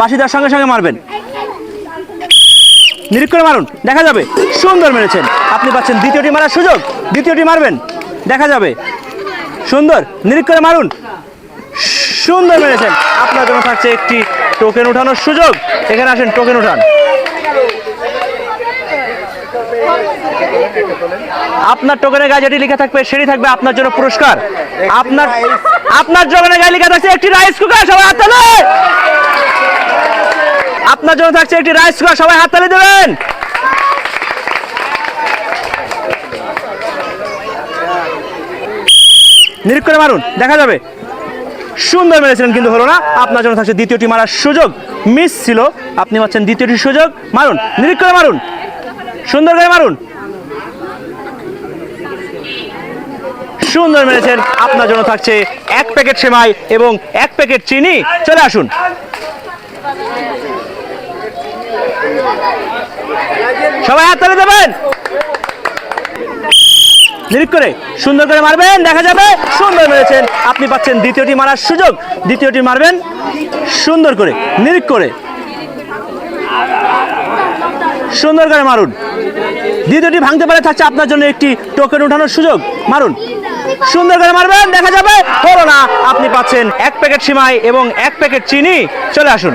বাসি দেওয়ার সঙ্গে সঙ্গে মারবেন। করে মারুন, দেখা যাবে। সুন্দর মেরেছেন। আপনি পাচ্ছেন দ্বিতীয়টি মারার সুযোগ। দ্বিতীয়টি মারবেন, দেখা যাবে। সুন্দর নিরিখ মারুন। সুন্দর মেরেছেন। আপনার জন্য থাকছে একটি টোকেন উঠানোর সুযোগ। এখানে আসেন, টোকেন উঠান। আপনার টোকেনের গায়ে যেটি লেখা থাকবে, সেটি থাকবে আপনার জন্য পুরস্কার। আপনার আপনার টোকেনের গায়ে লেখা থাকছে একটি রাইস কুকার। সবাই হাত আপনার জন্য থাকছে একটি রাইস কুকার, সবাই হাত তালি দেবেন। নিরীক্ষ করে মারুন, দেখা যাবে। সুন্দর মেরেছিলেন কিন্তু হলো না। আপনার জন্য থাকছে দ্বিতীয়টি মারার সুযোগ। মিস ছিল, আপনি পাচ্ছেন দ্বিতীয়টি সুযোগ। মারুন নিরীক্ষ করে মারুন। সুন্দর করে মারুন। সুন্দর মেরেছেন। আপনার জন্য থাকছে এক প্যাকেট সেমাই এবং এক প্যাকেট চিনি। চলে আসুন। সবাই হাত তালি দেবেন। নিরিখ করে সুন্দর করে মারবেন, দেখা যাবে সুন্দর মেরেছেন। আপনি পাচ্ছেন দ্বিতীয়টি মারার সুযোগ, দ্বিতীয়টি মারবেন, সুন্দর করে নিরিখ করে। সুন্দর করে মারুন। দ্বিতীয়টি ভাঙতে পারে, থাকছে আপনার জন্য একটি টোকেন উঠানোর সুযোগ, মারুন। সুন্দর করে মারবেন, দেখা যাবে, হলো না। আপনি পাচ্ছেন এক প্যাকেট সিমাই এবং এক প্যাকেট চিনি, চলে আসুন।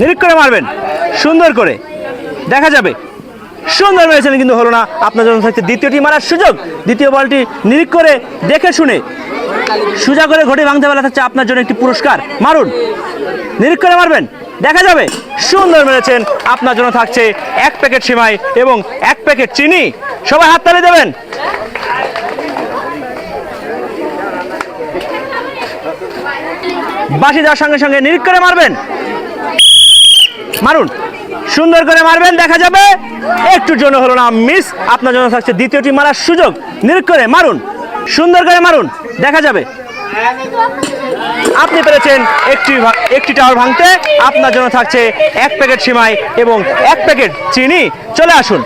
নিরিখ করে মারবেন। সুন্দর করে। দেখা যাবে। সুন্দর মেরেছেন কিন্তু হলো না। আপনার জন্য থাকছে দ্বিতীয়টি মারার সুযোগ। দ্বিতীয় বলটি নিরিখ করে দেখে শুনে। সোজা করে ঘটে ভাঙতে বেলা থাকছে আপনার জন্য একটি পুরস্কার। মারুন। নিরিখ করে মারবেন। দেখা যাবে। সুন্দর মেরেছেন। আপনার জন্য থাকছে এক প্যাকেট সিমাই এবং এক প্যাকেট চিনি। সবাই হাত হাততালি দেবেন। বাসি দেওয়ার সঙ্গে সঙ্গে নিরিখ করে মারবেন। মারুন। সুন্দর করে মারবেন, দেখা যাবে। একটুর জন্য হলো না, মিস। আপনার জন্য থাকছে দ্বিতীয়টি মারার সুযোগ। নিরীক্ষ করে মারুন। সুন্দর করে মারুন, দেখা যাবে। আপনি পেরেছেন একটি একটি টাওয়ার ভাঙতে। আপনার জন্য থাকছে এক প্যাকেট সিমাই এবং এক প্যাকেট চিনি। চলে আসুন।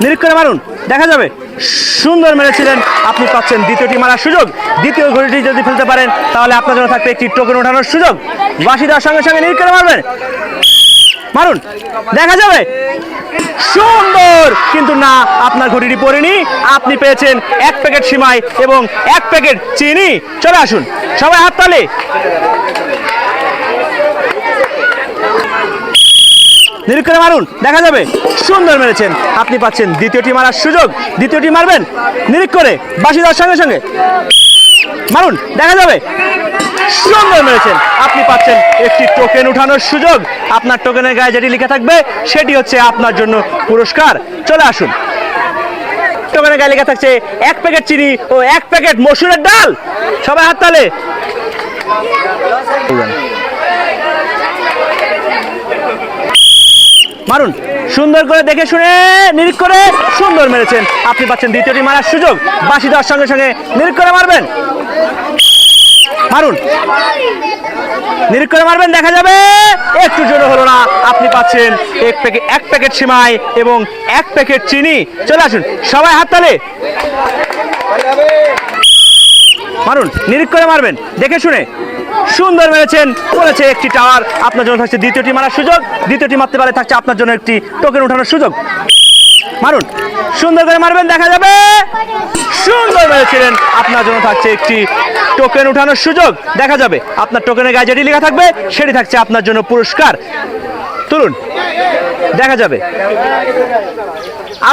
নিরীক্ষ করে মারুন। দেখা যাবে। সুন্দর মেরেছিলেন। আপনি পাচ্ছেন দ্বিতীয়টি মারার সুযোগ। দ্বিতীয় ঘড়িটি যদি ফেলতে পারেন, তাহলে আপনার জন্য থাকবে একটি টোকেন ওঠানোর সুযোগ। বাসি দেওয়ার সঙ্গে সঙ্গে নিরীক্ষ করে মারবেন। মারুন। দেখা যাবে। সুন্দর। কিন্তু না, আপনার ঘড়িটি পড়েনি। আপনি পেয়েছেন এক প্যাকেট সিমাই এবং এক প্যাকেট চিনি। চলে আসুন। সবাই হাত তালে নিরীক্ষ করে মারুন, দেখা যাবে। সুন্দর মেরেছেন। আপনি পাচ্ছেন দ্বিতীয়টি মারার সুযোগ। দ্বিতীয়টি মারবেন। নিরীক্ষ করে বাসি দেওয়ার সঙ্গে সঙ্গে। মারুন, দেখা যাবে। সুন্দর মেরেছেন। আপনি পাচ্ছেন একটি টোকেন উঠানোর সুযোগ। আপনার টোকেনের গায়ে যেটি লেখা থাকবে, সেটি হচ্ছে আপনার জন্য পুরস্কার। চলে আসুন। টোকেনের গায়ে লেখা থাকছে এক প্যাকেট চিনি ও এক প্যাকেট মসুরের ডাল। সবাই হাত তালে। মারুন। সুন্দর করে দেখে শুনে, নিরিখ করে সুন্দর মেরেছেন। আপনি পাচ্ছেন দ্বিতীয়টি মারার সুযোগ। বাসি দেওয়ার সঙ্গে সঙ্গে নিরিখ করে মারবেন। মারুন। নিরিখ করে মারবেন, দেখা যাবে। একটু জোরে হলো না। আপনি পাচ্ছেন এক প্যাকেট এক প্যাকেট সিমাই এবং এক প্যাকেট চিনি। চলে আসুন, সবাই হাত তালে। মারুন, নিরিখ করে মারবেন। দেখে শুনে। সুন্দর মেরেছেন। বলেছে একটি টাওয়ার, আপনার জন্য থাকছে দ্বিতীয়টি মারার সুযোগ। দ্বিতীয়টি মারতে পারে থাকছে আপনার জন্য একটি টোকেন ওঠানোর সুযোগ। মারুন, সুন্দর করে মারবেন, দেখা যাবে। সুন্দর মেরেছিলেন, আপনার জন্য থাকছে একটি টোকেন উঠানোর সুযোগ। দেখা যাবে, আপনার টোকেনের গায়ে যেটি লেখা থাকবে, সেটি থাকছে আপনার জন্য পুরস্কার। তুলুন, দেখা যাবে।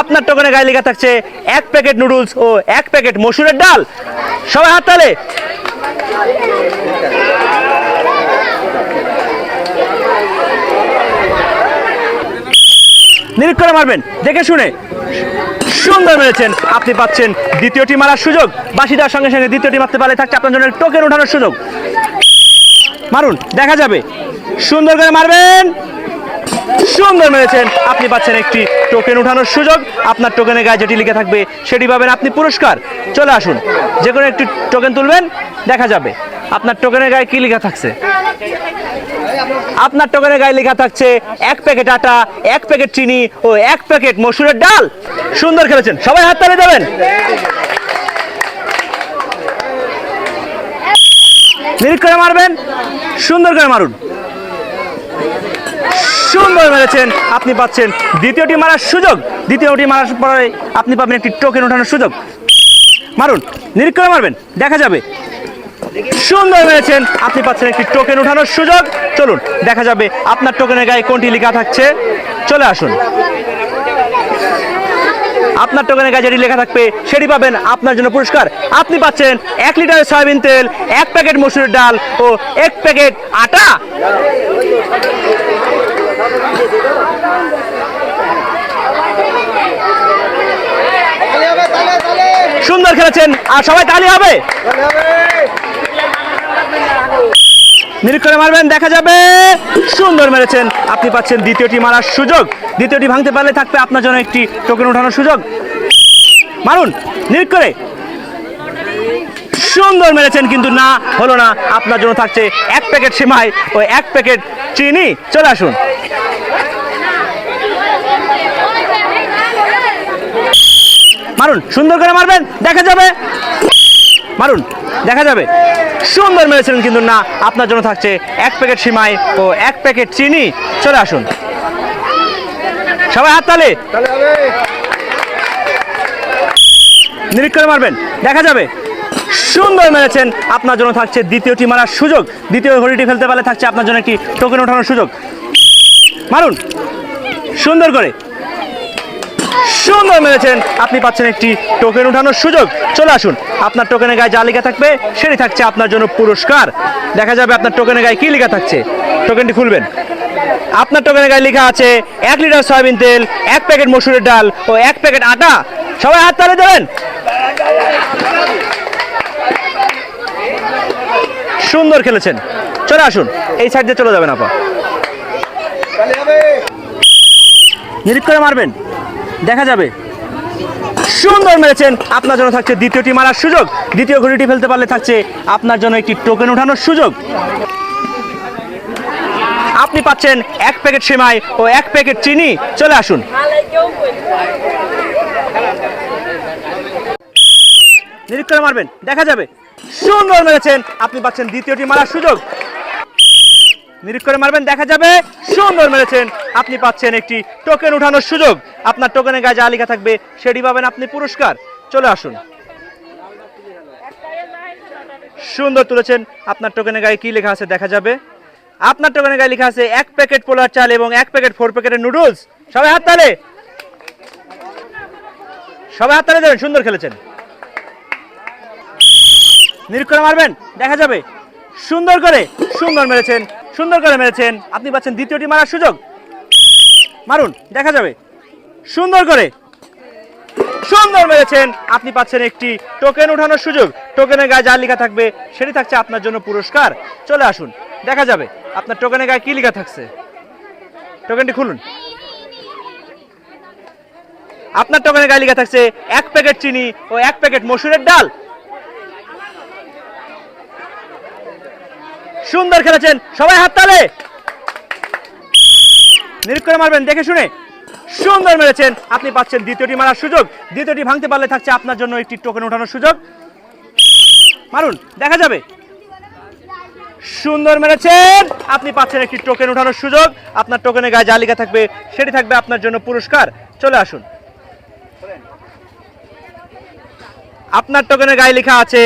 আপনার টোকেনের গায়ে লেখা থাকছে এক প্যাকেট নুডলস ও এক প্যাকেট মসুরের ডাল। সবাই হাত তালে। নিরীক্ষ করে মারবেন। দেখে শুনে সুন্দর মেরেছেন। আপনি পাচ্ছেন দ্বিতীয়টি মারার সুযোগ। বাসি দেওয়ার সঙ্গে সঙ্গে দ্বিতীয়টি মারতে পারলে থাকছে আপনার জন্য টোকেন ওঠানোর সুযোগ। মারুন, দেখা যাবে। সুন্দর করে মারবেন। সুন্দর মেরেছেন। আপনি পাচ্ছেন একটি টোকেন উঠানোর সুযোগ। আপনার টোকেনের গায়ে যেটি লিখে থাকবে, সেটি পাবেন আপনি পুরস্কার। চলে আসুন। যে কোনো একটি টোকেন তুলবেন, দেখা যাবে। আপনার টোকেনের গায়ে কি লেখা থাকছে? আপনার টোকেনের গায়ে লেখা থাকছে এক প্যাকেট আটা, এক প্যাকেট চিনি ও এক প্যাকেট মসুরের ডাল। সুন্দর খেলেছেন। সবাই হাত তালি দেবেন। নিরিখ করে মারবেন। সুন্দর করে মারুন। সুন্দর মেরেছেন। আপনি পাচ্ছেন দ্বিতীয়টি মারার সুযোগ। দ্বিতীয়টি মারার পরে আপনি পাবেন একটি টোকেন ওঠানোর সুযোগ। মারুন। করে মারবেন। দেখা যাবে। সুন্দর মেরেছেন আপনি পাচ্ছেন একটি টোকেন উঠানোর সুযোগ। চলুন, দেখা যাবে আপনার টোকেনের গায়ে কোনটি লেখা থাকছে। চলে আসুন। আপনার টোকেনের গায়ে যেটি লেখা থাকবে, সেটি পাবেন আপনার জন্য পুরস্কার। আপনি পাচ্ছেন এক লিটার সয়াবিন তেল, এক প্যাকেট মসুরের ডাল ও এক প্যাকেট আটা। সুন্দর খেলেছেন। আর সবাই তালি হবে। নিরীক্ষণে মারবেন, দেখা যাবে। সুন্দর মেরেছেন। আপনি পাচ্ছেন দ্বিতীয়টি মারার সুযোগ। দ্বিতীয়টি ভাঙতে পারলে থাকবে আপনার জন্য একটি টোকেন ওঠানোর সুযোগ। মারুন নিরীক্ষণে সুন্দর মেরেছেন, কিন্তু না, হলো না। আপনার জন্য থাকছে এক প্যাকেট সেমাই ও এক প্যাকেট চিনি। চলে আসুন। মারুন, সুন্দর করে মারবেন, দেখা যাবে। মারুন, দেখা যাবে। সুন্দর মেরেছিলেন কিন্তু না, আপনার জন্য থাকছে এক প্যাকেট সিমাই ও এক প্যাকেট চিনি। চলে আসুন। সবাই হাত তালে। করে মারবেন, দেখা যাবে। সুন্দর মেরেছেন, আপনার জন্য থাকছে দ্বিতীয়টি মারার সুযোগ। দ্বিতীয় ঘড়িটি ফেলতে পারলে থাকছে আপনার জন্য একটি টোকেন ওঠানোর সুযোগ। মারুন, সুন্দর করে। সুন্দর মেরেছেন। আপনি পাচ্ছেন একটি টোকেন উঠানোর সুযোগ। চলে আসুন। আপনার টোকেনের গায়ে যা লেখা থাকবে, সেটি থাকছে আপনার জন্য পুরস্কার। দেখা যাবে আপনার টোকেনের গায়ে কি লেখা থাকছে। টোকেনটি খুলবেন। আপনার টোকেনের গায়ে লেখা আছে, এক লিটার সয়াবিন তেল, এক প্যাকেট মসুরের ডাল ও এক প্যাকেট আটা। সবাই হাত তালে দেবেন সুন্দর খেলেছেন। চলে আসুন। এই সাইড দিয়ে চলে যাবেন আপা। নিরিখ করে মারবেন। দেখা যাবে। সুন্দর মেরেছেন। আপনার জন্য থাকছে দ্বিতীয়টি মারার সুযোগ। দ্বিতীয় ঘড়িটি ফেলতে পারলে থাকছে আপনার জন্য একটি টোকেন ওঠানোর সুযোগ। আপনি পাচ্ছেন এক প্যাকেট সেমাই ও এক প্যাকেট চিনি। চলে আসুন। নিরীক্ষ করে মারবেন। দেখা যাবে। সুন্দর মেরেছেন। আপনি পাচ্ছেন দ্বিতীয়টি মারার সুযোগ। নিরীক্ষ করে মারবেন, দেখা যাবে। সুন্দর মেরেছেন। আপনি পাচ্ছেন একটি টোকেন উঠানোর সুযোগ। আপনার টোকেনের গায়ে যা লেখা থাকবে, সেটি পাবেন আপনি পুরস্কার। চলে আসুন। সুন্দর তুলেছেন। আপনার টোকেনের গায়ে কি লেখা আছে দেখা যাবে। আপনার টোকেনের গায়ে লেখা আছে এক প্যাকেট পোলার চাল এবং এক প্যাকেট ফোর প্যাকেটের নুডলস সবাই হাত তালে। সবাই হাত তালে দেবেন সুন্দর খেলেছেন। নিরীক্ষণ মারবেন, দেখা যাবে। সুন্দর করে, সুন্দর মেরেছেন। সুন্দর করে মেরেছেন। আপনি পাচ্ছেন দ্বিতীয়টি মারার সুযোগ। মারুন, দেখা যাবে। সুন্দর করে। সুন্দর মেরেছেন। আপনি পাচ্ছেন একটি টোকেন উঠানোর সুযোগ। টোকেনের গায়ে যা লেখা থাকবে, সেটি থাকছে আপনার জন্য পুরস্কার। চলে আসুন, দেখা যাবে। আপনার টোকেনের গায়ে কি লেখা থাকছে? টোকেনটি খুলুন। আপনার টোকেনের গায়ে লেখা থাকছে, এক প্যাকেট চিনি ও এক প্যাকেট মসুরের ডাল। সুন্দর খেলেছেন। সবাই হাত তালে। নিরীক্ষ করে মারবেন, দেখে শুনে। সুন্দর মেরেছেন। আপনি পাচ্ছেন দ্বিতীয়টি মারার সুযোগ। দ্বিতীয়টি ভাঙতে পারলে থাকছে আপনার জন্য একটি টোকেন ওঠানোর সুযোগ। মারুন, দেখা যাবে। সুন্দর মেরেছেন। আপনি পাচ্ছেন একটি টোকেন ওঠানোর সুযোগ। আপনার টোকেনের গায়ে যা লেখা থাকবে, সেটি থাকবে আপনার জন্য পুরস্কার। চলে আসুন। আপনার টোকেনের গায়ে লেখা আছে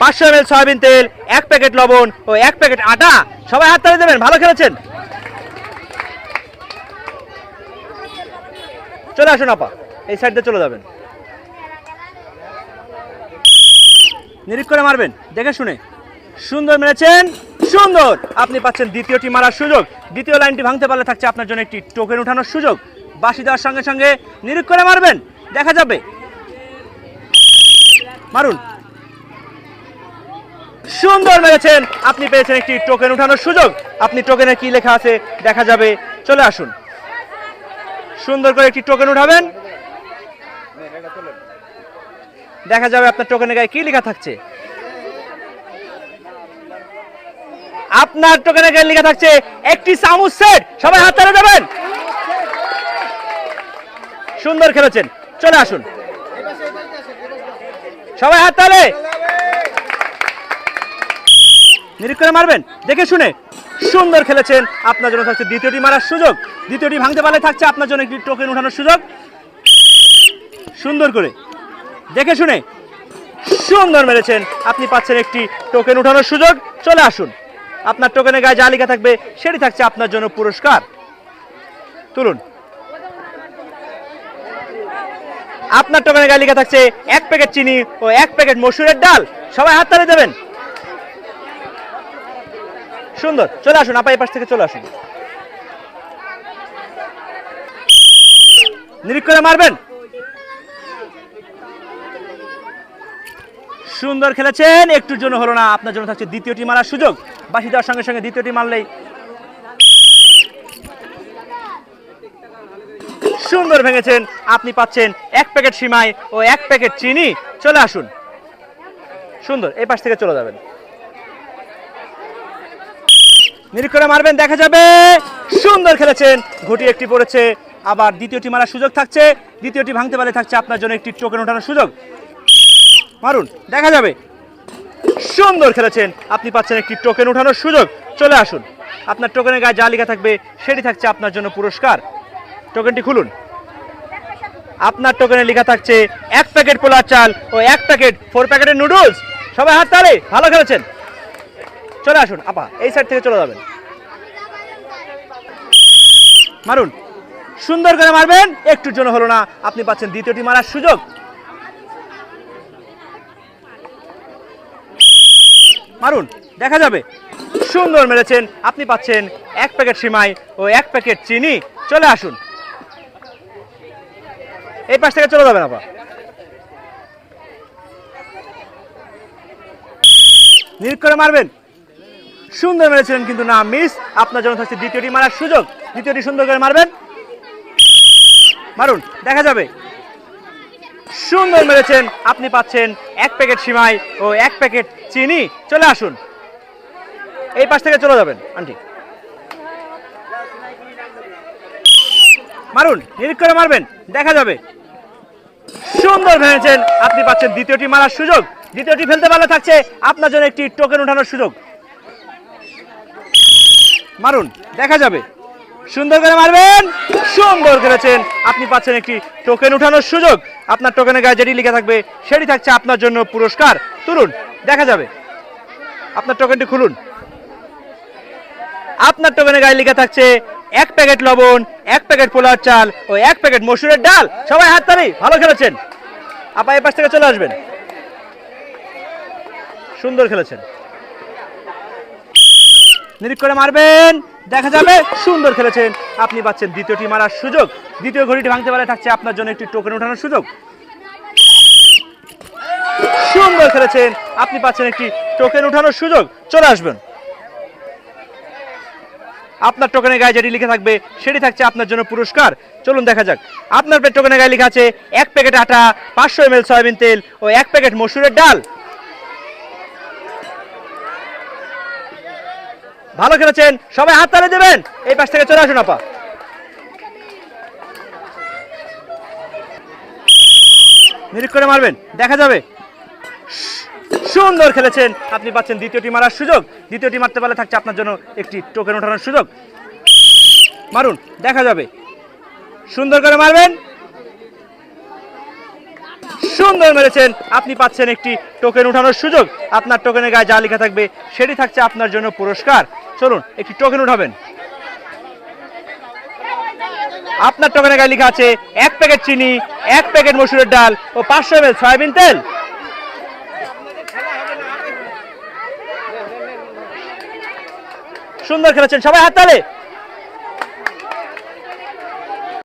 পাঁচশো এম সয়াবিন তেল, এক প্যাকেট লবণ ও এক প্যাকেট আটা সবাই হাত তালি দেবেন, ভালো খেলেছেন? চলে আসুন আপা, এই সাইড দিয়ে চলে যাবেন। নিরীক্ষ করে মারবেন, দেখে শুনে। সুন্দর মেরেছেন, সুন্দর। আপনি পাচ্ছেন দ্বিতীয়টি মারার সুযোগ। দ্বিতীয় লাইনটি ভাঙতে পারলে থাকছে আপনার জন্য একটি টোকেন উঠানোর সুযোগ। বাসি দেওয়ার সঙ্গে সঙ্গে নিরীক্ষ করে মারবেন, দেখা যাবে। মারুন। সুন্দর মেরেছেন। আপনি পেয়েছেন একটি টোকেন উঠানোর সুযোগ। আপনি টোকেনে কি লেখা আছে দেখা যাবে। চলে আসুন। সুন্দর করে একটি টোকেন উঠাবেন। দেখা যাবে আপনার টোকেনের গায়ে কি লেখা থাকছে। আপনার টোকেনের গায়ে লেখা থাকছে একটি চামচ সেট সবাই হাত তালে দেবেন। সুন্দর খেলেছেন। চলে আসুন। সবাই হাত তালে। নিরীক্ষণে মারবেন। দেখে শুনে। সুন্দর খেলেছেন। আপনার জন্য থাকছে দ্বিতীয়টি মারার সুযোগ। দ্বিতীয়টি ভাঙতে পারলে থাকছে আপনার জন্য একটি টোকেন উঠানোর সুযোগ। সুন্দর করে। দেখে শুনে। সুন্দর মেরেছেন। আপনি পাচ্ছেন একটি টোকেন উঠানোর সুযোগ। চলে আসুন। আপনার টোকেনের গায়ে যা লেখা থাকবে, সেটি থাকছে আপনার জন্য পুরস্কার। তুলুন। আপনার টোকেনের গায়ে লেখা থাকছে, এক প্যাকেট চিনি ও এক প্যাকেট মসুরের ডাল। সবাই হাত তালে দেবেন। সুন্দর, চলে আসুন, আপা এই পাশ থেকে চলে আসুন। নিরীক্ষণে মারবেন। সুন্দর খেলেছেন, একটুর জন্য হলো না, আপনার জন্য থাকছে দ্বিতীয়টি মারার সুযোগ। বাসি দেওয়ার সঙ্গে সঙ্গে দ্বিতীয়টি মারলেই। সুন্দর ভেঙেছেন, আপনি পাচ্ছেন এক প্যাকেট সিমাই ও এক প্যাকেট চিনি। চলে আসুন। সুন্দর, এই পাশ থেকে চলে যাবেন। নিরীক্ষণে মারবেন, দেখা যাবে। সুন্দর খেলেছেন। ঘটি একটি পড়েছে, আবার দ্বিতীয়টি মারার সুযোগ থাকছে। দ্বিতীয়টি ভাঙতে পারলে থাকছে আপনার জন্য একটি টোকেন ওঠানোর সুযোগ। মারুন, দেখা যাবে। সুন্দর খেলেছেন। আপনি পাচ্ছেন একটি টোকেন ওঠানোর সুযোগ। চলে আসুন। আপনার টোকেনের গায়ে যা লেখা থাকবে, সেটি থাকছে আপনার জন্য পুরস্কার। টোকেনটি খুলুন। আপনার টোকেনে লেখা থাকছে, এক প্যাকেট পোলার চাল ও এক প্যাকেট ফোর প্যাকেটের নুডলস সবাই হাত তালে, ভালো খেলেছেন। চলে আসুন, আপা, এই সাইড থেকে চলে যাবেন। মারুন, সুন্দর করে মারবেন, একটুর জন্য হলো না, আপনি পাচ্ছেন দ্বিতীয়টি মারার সুযোগ। মারুন, দেখা যাবে, সুন্দর মেরেছেন, আপনি পাচ্ছেন এক প্যাকেট সিমাই ও এক প্যাকেট চিনি। চলে আসুন। এই পাশ থেকে চলে যাবেন, আপা। নিরীক্ষণে মারবেন। সুন্দর মেরেছিলেন কিন্তু না, মিস। আপনার জন্য থাকছে দ্বিতীয়টি মারার সুযোগ। দ্বিতীয়টি সুন্দর করে মারবেন। মারুন, দেখা যাবে। সুন্দর মেরেছেন। আপনি পাচ্ছেন এক প্যাকেট সিমাই ও এক প্যাকেট চিনি। চলে আসুন। এই পাশ থেকে চলে যাবেন, আন্টি। মারুন করে মারবেন। দেখা যাবে। সুন্দর ভেঙেছেন আপনি পাচ্ছেন দ্বিতীয়টি মারার সুযোগ। দ্বিতীয়টি ফেলতে পারলে থাকছে আপনার জন্য একটি টোকেন উঠানোর সুযোগ। মারুন, দেখা যাবে। সুন্দর করে মারবেন, সুন্দর করেছেন। আপনি পাচ্ছেন একটি টোকেন উঠানোর সুযোগ। আপনার টোকেনের গায়ে যেটি লিখে থাকবে, সেটি থাকছে আপনার জন্য পুরস্কার। তুলুন, দেখা যাবে। আপনার টোকেনটি খুলুন। আপনার টোকেনের গায়ে লিখে থাকছে, এক প্যাকেট লবণ, এক প্যাকেট পোলার চাল ও এক প্যাকেট মসুরের ডাল। সবাই হাত তালি, ভালো খেলেছেন। আপা এই পাশ থেকে চলে আসবেন। সুন্দর খেলেছেন। নিরীক্ষণে মারবেন। দেখা যাবে সুন্দর খেলেছেন। আপনি পাচ্ছেন দ্বিতীয়টি মারার সুযোগ। দ্বিতীয় ঘড়িটি ভাঙতে পারে, থাকছে আপনার জন্য একটি টোকেন ওঠানোর সুযোগ। সুন্দর খেলেছেন। আপনি পাচ্ছেন একটি টোকেন ওঠানোর সুযোগ। চলে আসবেন। আপনার টোকেনের গায়ে যেটি লিখে থাকবে, সেটি থাকছে আপনার জন্য পুরস্কার। চলুন দেখা যাক। আপনার টোকেনের গায়ে লেখা আছে, এক প্যাকেট আটা, পাঁচশো এম এল সয়াবিন তেল ও এক প্যাকেট মসুরের ডাল। ভালো খেলেছেন, সবাই হাত তালে দেবেন। এই পাশ থেকে চলে আসুন, আপা। নিরীক্ষণে মারবেন, দেখা যাবে। সুন্দর খেলেছেন, আপনি পাচ্ছেন দ্বিতীয়টি মারার সুযোগ। দ্বিতীয়টি মারতে পারলে থাকছে আপনার জন্য একটি টোকেন ওঠানোর সুযোগ। মারুন, দেখা যাবে। সুন্দর করে মারবেন। সুন্দর মেরেছেন। আপনি পাচ্ছেন একটি টোকেন উঠানোর সুযোগ। আপনার টোকেনের গায়ে যা লেখা থাকবে, সেটি থাকছে আপনার জন্য পুরস্কার। চলুন, একটি টোকেন উঠাবেন। আপনার টোকেনের গায়ে লেখা আছে, এক প্যাকেট চিনি, এক প্যাকেট মসুরের ডাল ও পাঁচশো এম সয়াবিন তেল। সুন্দর খেলেছেন সবাই হাত তালে।